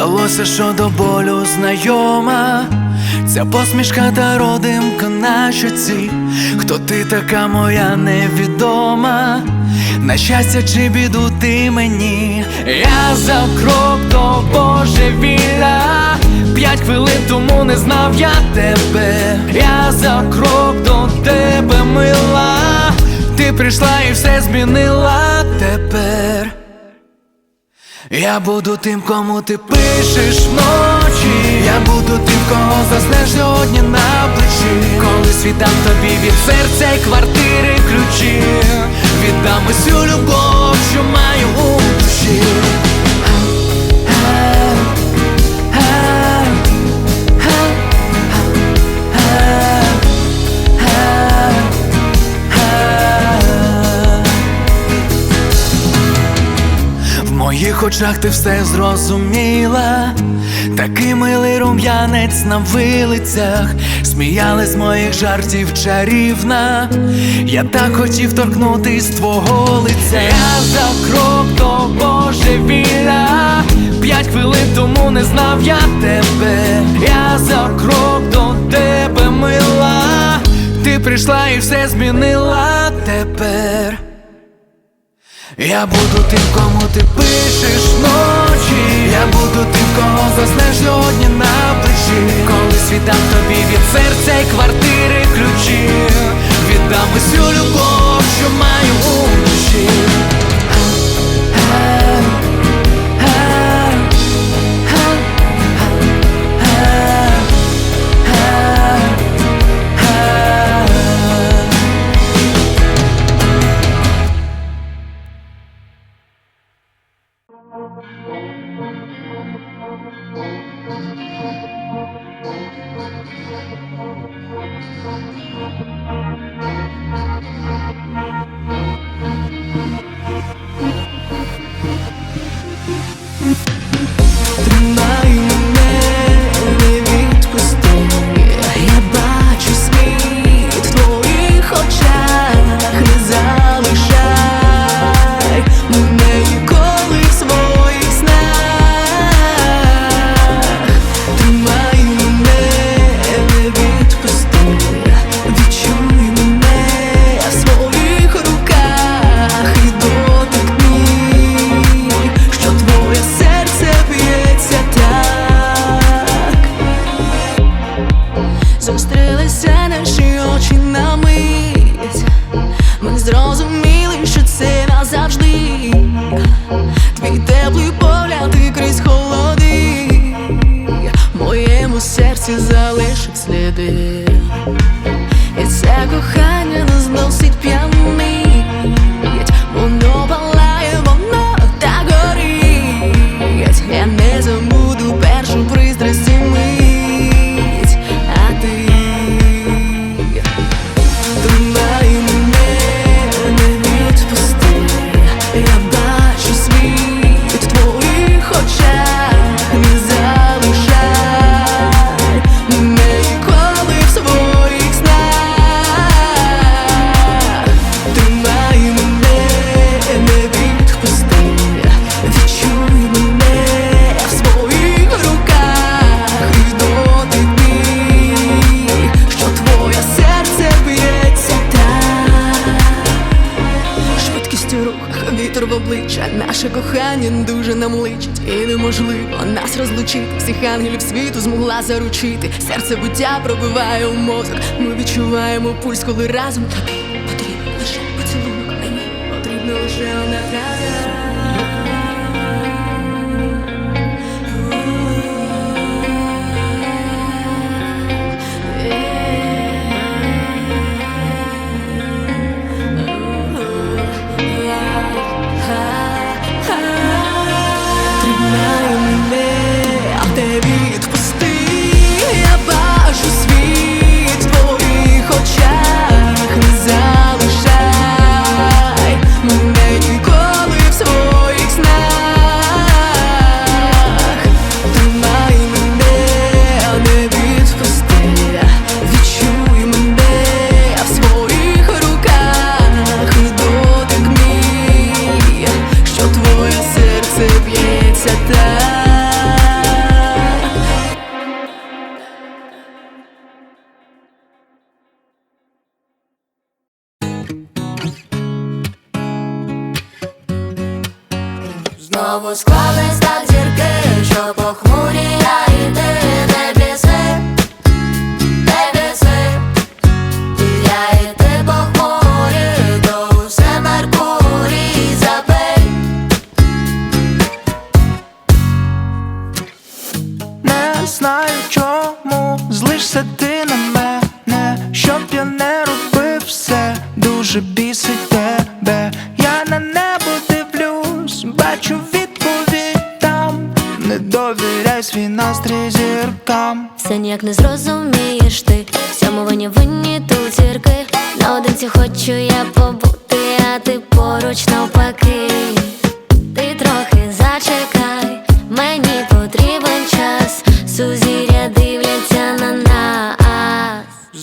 Здалося, що до болю знайома, ця посмішка та родимка на щоці. Хто ти така моя невідома? На щастя чи біду ти мені, я за крок до божевілля П'ять хвилин тому не знав я тебе, я за крок до тебе мила, ти прийшла і все змінила. Тепер. Я буду тим, кому ти пишеш ночі, Я буду тим, кого заснеш сьогодні на плечі. Коли світам тобі від серця й квартири ключі. Віддам усю любов, що маю. у очах ти все зрозуміла, такий милий рум'янець на вилицях, сміяли з моїх жартів чарівна. Я так хотів торкнутись твого лиця. Я за крок до божевілля П'ять хвилин тому не знав я тебе. Я за крок до тебе мила. Ти прийшла і все змінила тепер. Я буду тим, кому ти пишеш ночі, Я буду тим, кого заснеш сьогодні на плечі. Коли світам тобі від серця й квартири ключі заручити Серце буття пробиває у мозок. Ми відчуваємо пульс, коли разом тобі Потрібен лише поцілунок мені потрібно лише одна правда Знову склались так зірки, що похмур.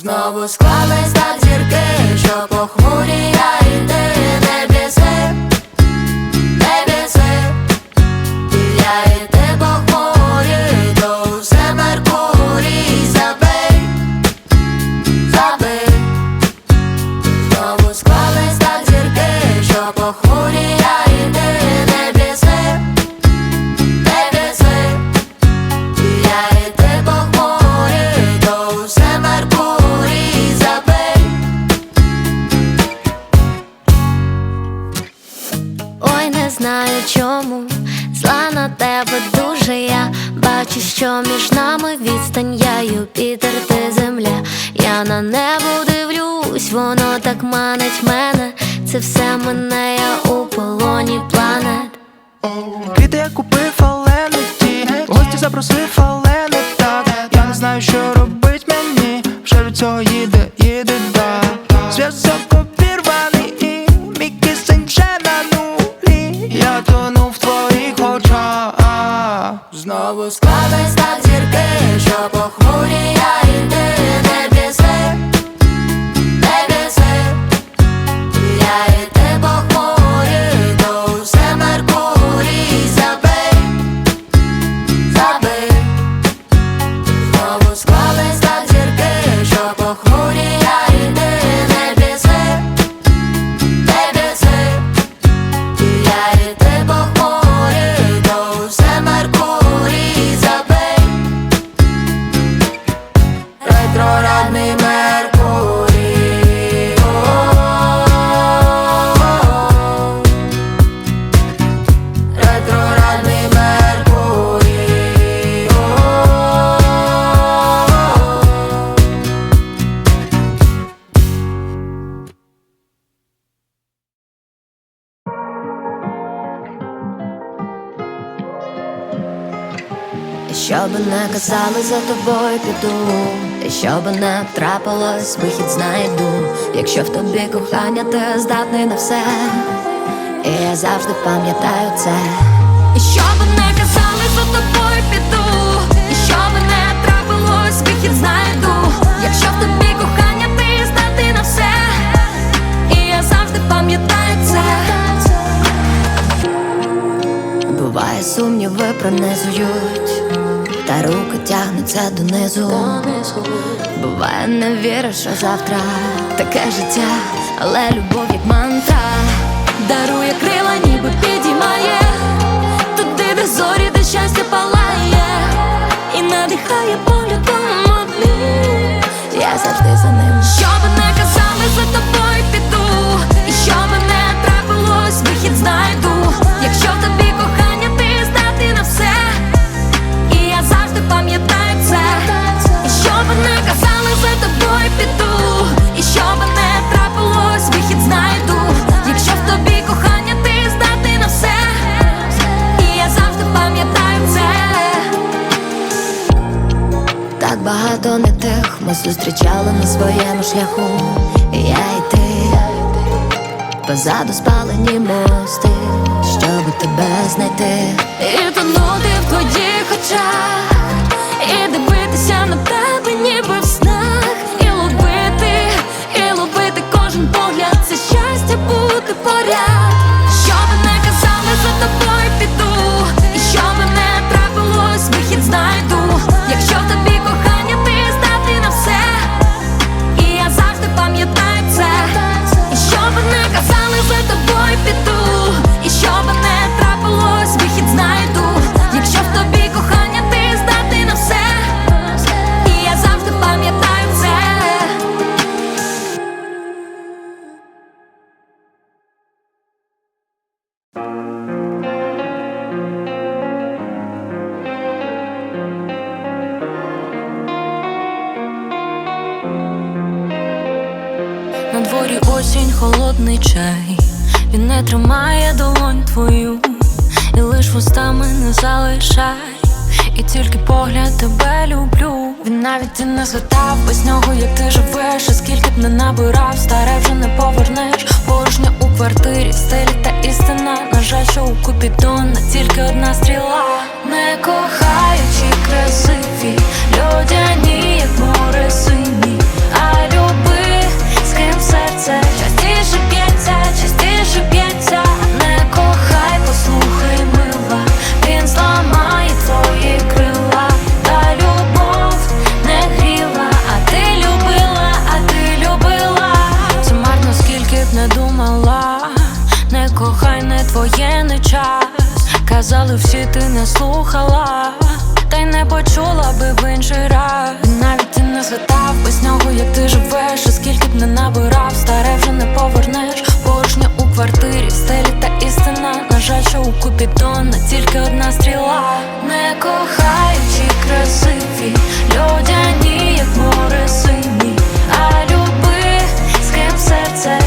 Знову склались так зірки, що похмурі я Квіти я купив, але не ті Гості запросив, але не так. Я не знаю, що робить мені, вже від цього їде. наказали за тобою піду, що щоб не трапилось, вихід знайду. Якщо в тобі кохання, ти здатний на все, І я завжди пам'ятаю це. І щоб не казали, за тобою піду, і щоб не трапилось, вихід знайду. Якщо в тобі кохання, ти здатний на все, і я завжди пам'ятаю це. Буває, сумніви пронизують та руки тягнуться донизу. Буває, не віриш, що завтра таке життя, але любов, як мантра, дарує крила, ніби підіймає, туди, де зорі, де щастя палає, і надихає поглядом одним. Я завжди за ним, щоб не казали за тобою. багато не тих ми зустрічали на своєму шляху. Я і ти позаду спалені мости, щоб тебе знайти, і тонути в тоді, хоча. Дворі осінь, холодний чай. Він не тримає долонь твою, і лиш вустами не залишай. І тільки погляд тебе люблю. Він навіть і не згадав без нього, як ти живеш, і скільки б не набирав, старе вже не повернеш. Порожня у квартирі, стелі та істина. На жаль, що у Купідона тільки одна стріла. Не кохаючи красиві, людяні, як море сині. А люби, серце частіше б'ється, частіше б'ється. Не кохай, послухай, мила, він зламає твої крила. Та любов не гріла, а ти любила, а ти любила. Це марно, скільки б не думала. Не кохай, не твоє, не час. Казали всі, ти не слухала. Та й не почула би в інший раз. Навіть не згадав без нього, як ти живеш, і скільки б не набирав, старе вже не повернеш. Порожня у квартирі, стелі та істина. На жаль, що у Купідона тільки одна стріла. Не кохаючи красиві, людяні, як море сині. А люби, з ким серце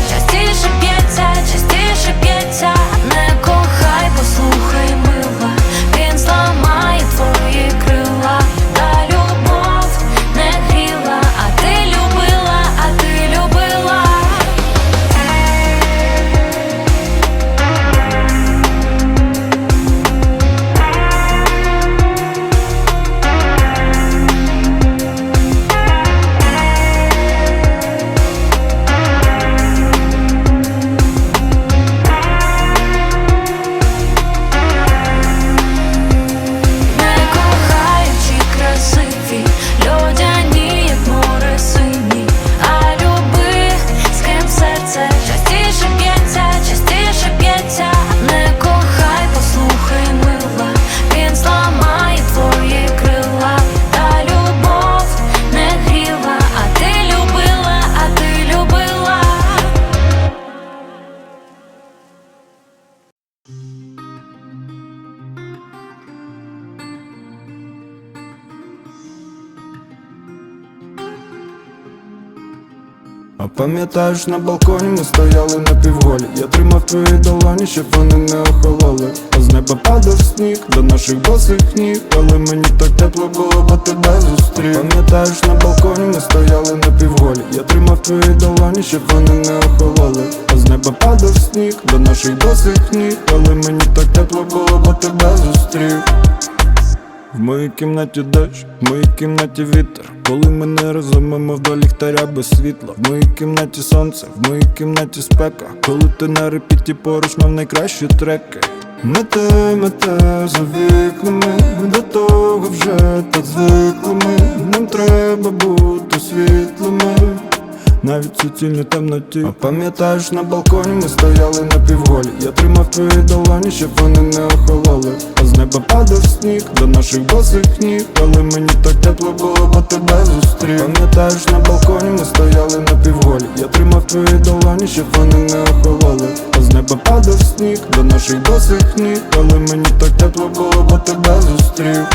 пам'ятаєш, на балконі ми стояли на півголі. Я тримав твої долоні, щоб вони не охололи. А з неба падав сніг до наших босих ніг. Але мені так тепло було, бо тебе зустрів. Пам'ятаєш, на балконі ми стояли на півголі. Я тримав твої долоні, щоб вони не охололи. А з неба падав сніг до наших босих ніг. Але мені так тепло було, бо тебе зустрів в моїй кімнаті дощ, в моїй кімнаті вітер. Коли ми не разом, мов до ліхтаря без світла. В моїй кімнаті сонце, в моїй кімнаті спека. Коли ти на репіті поруч, мав найкращі треки. Мете, мете за вікнами До того вже. Так звикли ми Нам треба бути світлими навіть в суцільній темноті. А пам'ятаєш, на балконі ми стояли на півголі. Я тримав твої долоні, щоб вони не охололи. А з неба падав сніг до наших босих ніг. Але мені так тепло було, бо тебе зустрів. Пам'ятаєш, на балконі ми стояли на півголі. Я тримав твої долоні, щоб вони не охололи. А з неба падав сніг до наших босих ніг. Але мені так тепло було, бо тебе зустрів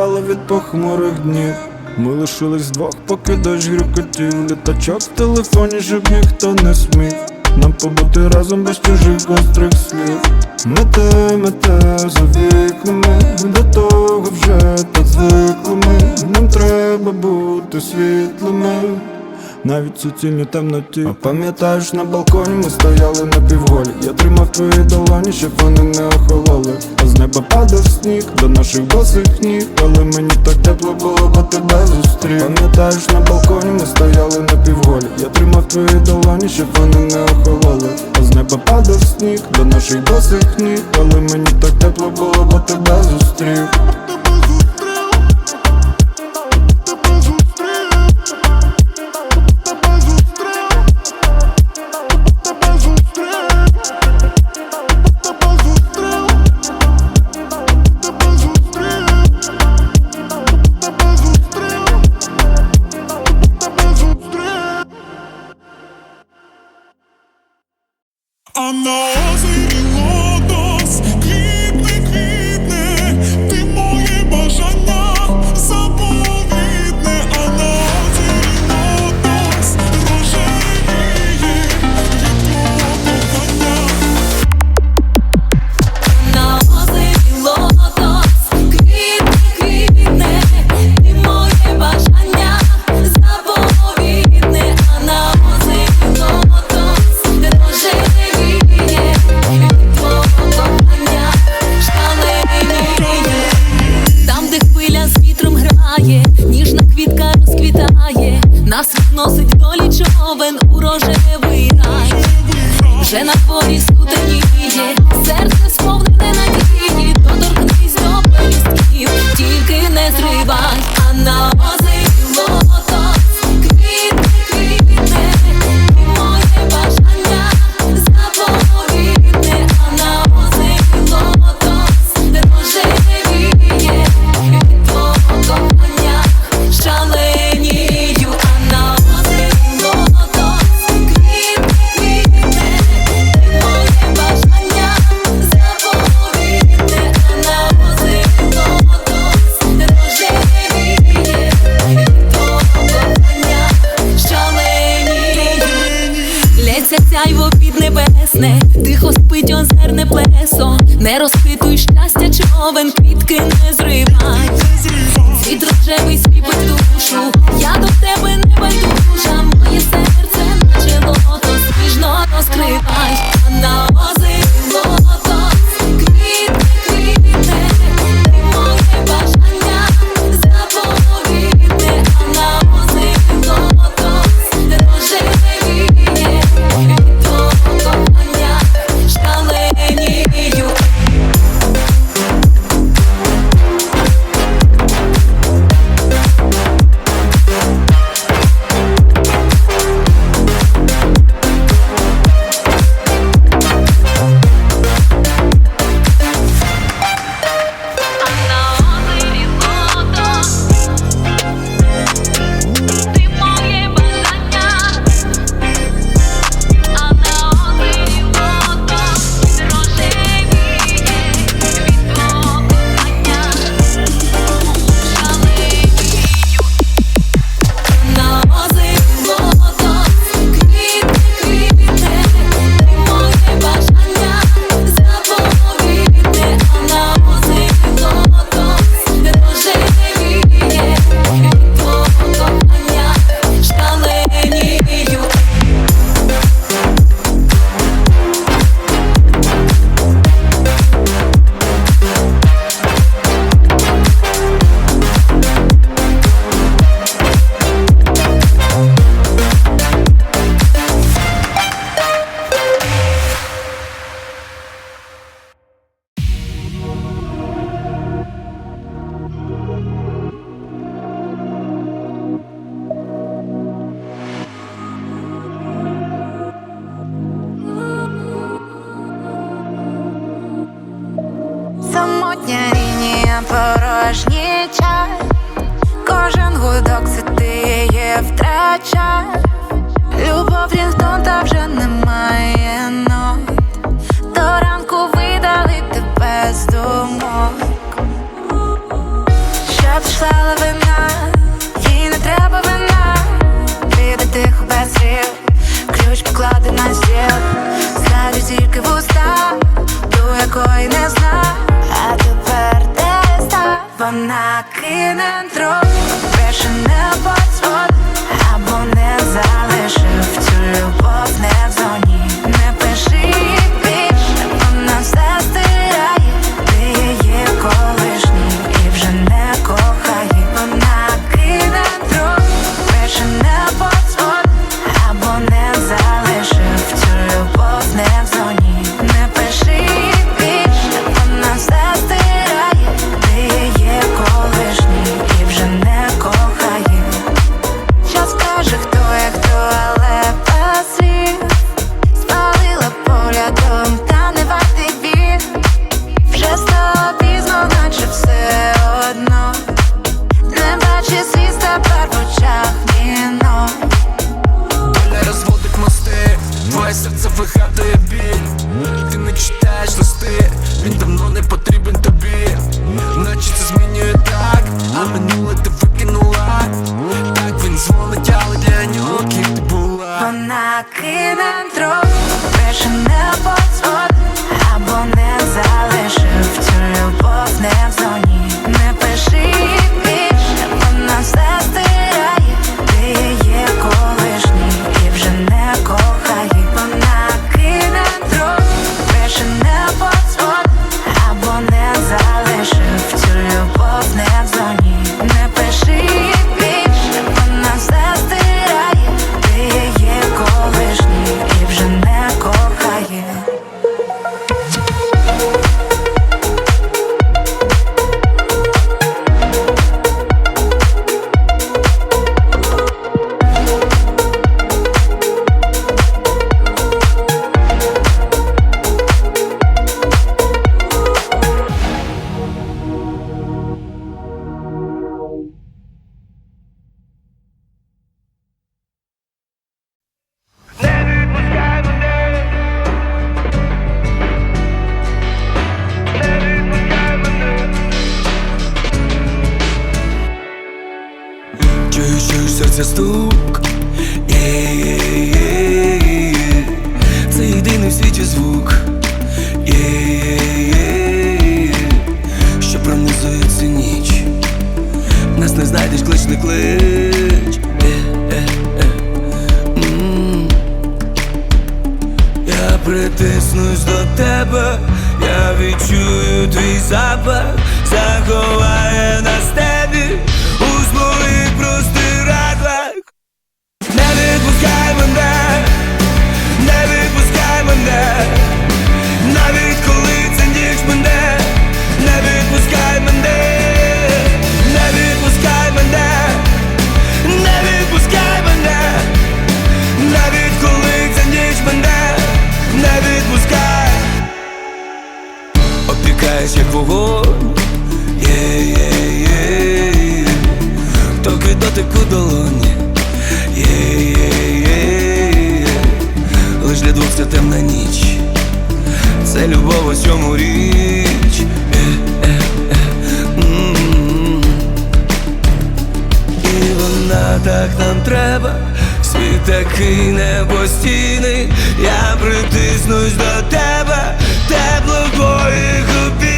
Ховали від похмурих днів. Ми лишились вдвох, поки дощ грюкотів. Літачок в телефоні, щоб ніхто не смів. Нам побути разом без чужих гострих слів. Мете, мете за вікнами До того вже так звикли ми Нам треба бути світлими навіть в суцільній темноті. А пам'ятаєш, на балконі ми стояли на півголі. Я тримав твої долоні, щоб вони не охололи. А з неба падав сніг до наших босих ніг. Але мені так тепло було, бо тебе зустрів. Пам'ятаєш, на балконі ми стояли на півголі. Я тримав твої долоні, щоб вони не охололи. А з неба падав сніг до наших босих ніг. Але мені так тепло було, бо тебе зустрів щастя, and пронизується ніч, нас не знайдеш клич не клич. Е, е, е. Я притиснусь до тебе, я відчую твій запах, загорю ця темна ніч, це любов у цьому річ. Е, е, е. І вона так нам треба, світ такий непостійний, я притиснусь до тебе, тепло твоїх обід.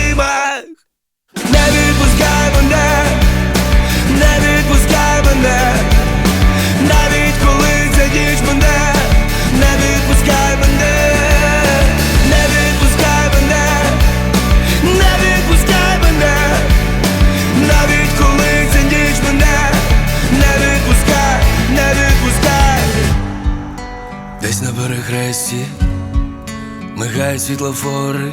мигають світлофори,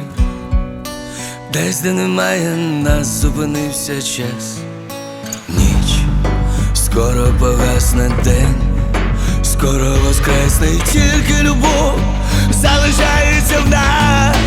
десь, де немає, нас зупинився час, ніч, скоро погасне день, скоро воскресне, тільки любов залишається в нас.